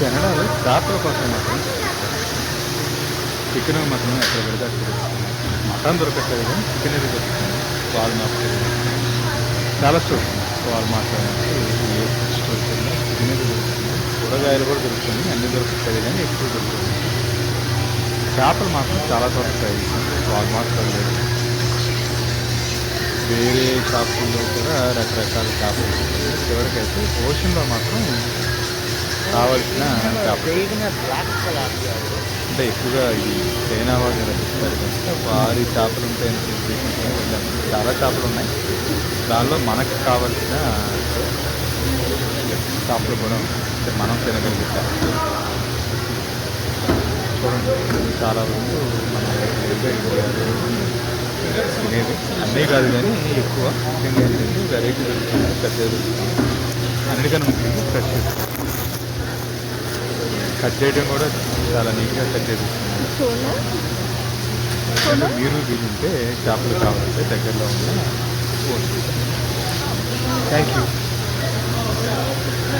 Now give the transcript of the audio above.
కెనడాలో చేపల కోసం మాత్రం చికెన్ మటన్ ఎక్కడ పెడితే మటన్ దొరకట్లేదు కానీ చికెన్ అయితే దొరుకుతుంది. వాల్మార్ట్ చాలా స్టోర్స్ వాల్మార్ట్ ఏ స్టోర్స్ చికెన్ అయితే దొరుకుతుంది. కూరగాయలు కూడా దొరుకుతుంది అన్ని దొరుకుతుంది కానీ ఎక్కువ దొరుకుతుంది. చేపలు మాత్రం చాలా దొరుకుతాయి వాళ్ళు మాట్లాడలేదు. లేదు వేరే షాపుల్లో కూడా రకరకాల చేపలు దొరుకుతాయి. చివరికైతే ఓషన్లో మాత్రం కావాల్సిన అంటే ఎక్కువగా ఇది చైనా వాళ్ళు కనుక వారి చేపలు ఉంటాయని వెళ్ళాము చాలా చేపలు ఉన్నాయి. దానిలో మనకు కావాల్సిన చేపలు కూడా మనం తినగలిగే చేపలు చూడండి చాలా వరకు మనం తినేది. అన్నీ కాదు కానీ ఎక్కువ ముఖ్యంగా ఏంటంటే వెరైటీ దొరుకుతుంది పెద్ద దొరుకుతుంది అన్నిటికన్నా ముఖ్యంగా ఫ్రెష్. కట్ చేయడం కూడా చాలా నీట్గా కట్ అంటే మీరు వీలుంటే చేపలు కావాలంటే దగ్గరలో ఉన్న థ్యాంక్ యూ